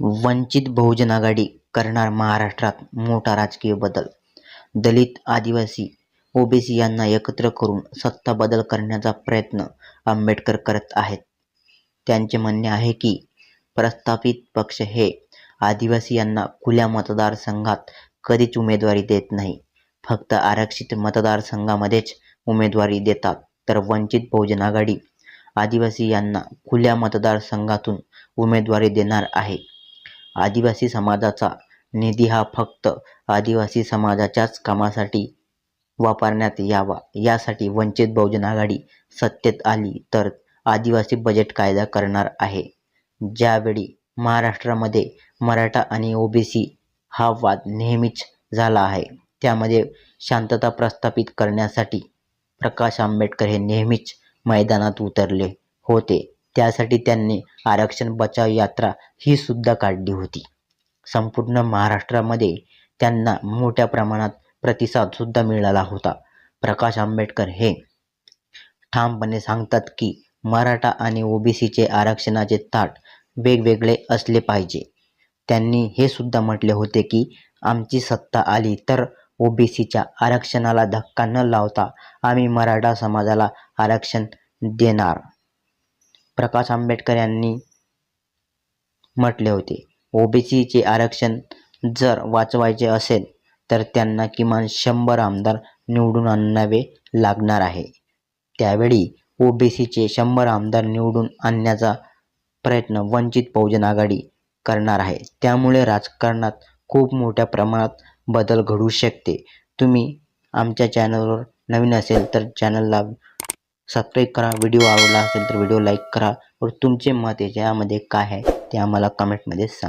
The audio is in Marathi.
वंचित बहुजन आघाडी करणार महाराष्ट्रात मोठा राजकीय बदल. दलित आदिवासी ओबीसी यांना एकत्र करून सत्ता बदल करण्याचा प्रयत्न आंबेडकर करत आहेत. त्यांचे म्हणणे आहे की प्रस्थापित पक्ष हे आदिवासी यांना खुल्या मतदारसंघात कधीच उमेदवारी देत नाही. फक्त आरक्षित मतदारसंघामध्येच उमेदवारी देतात. तर वंचित बहुजन आघाडी आदिवासी यांना खुल्या मतदारसंघातून उमेदवारी देणार आहे. आदिवासी समाजाचा निधी हा फक्त आदिवासी समाजाच्याच कामासाठी वापरण्यात यावा. यासाठी वंचित बहुजन आघाडी सत्तेत आली तर आदिवासी बजेट कायदा करणार आहे. ज्यावेळी महाराष्ट्रामध्ये मराठा आणि ओबीसी हा वाद नेहमीच झाला आहे त्यामध्ये शांतता प्रस्थापित करण्यासाठी प्रकाश आंबेडकर हे नेहमीच मैदानात उतरले होते. त्यासाठी त्यांनी आरक्षण बचाव यात्रा ही सुद्धा काढली होती. संपूर्ण महाराष्ट्रामध्ये त्यांना मोठ्या प्रमाणात प्रतिसाद सुद्धा मिळाला होता. प्रकाश आंबेडकर हे ठामपणे सांगतात की मराठा आणि ओबीसीचे आरक्षणाचे ताट वेगवेगळे असले पाहिजे. त्यांनी हे सुद्धा म्हटले होते की आमची सत्ता आली तर ओबीसीच्या आरक्षणाला धक्का न लावता आम्ही मराठा समाजाला आरक्षण देणार. प्रकाश आंबेडकर यांनी म्हटले होते ओबीसीचे आरक्षण जर वाचवायचे असेल तर त्यांना किमान शंभर आमदार निवडून आणावे लागणार आहे. त्यावेळी ओबीसीचे शंभर आमदार निवडून आणण्याचा प्रयत्न वंचित बहुजन आघाडी करणार आहे. त्यामुळे राजकारणात खूप मोठ्या प्रमाणात बदल घडू शकते. तुम्ही आमच्या चॅनलवर नवीन असेल तर चॅनलला सबस्क्राईब करा. व्हिडिओ आवडला असेल तर व्हिडिओ लाईक करा. व तुमचे मत याच्यामध्ये काय आहे ते आम्हाला कमेंटमध्ये सांगा.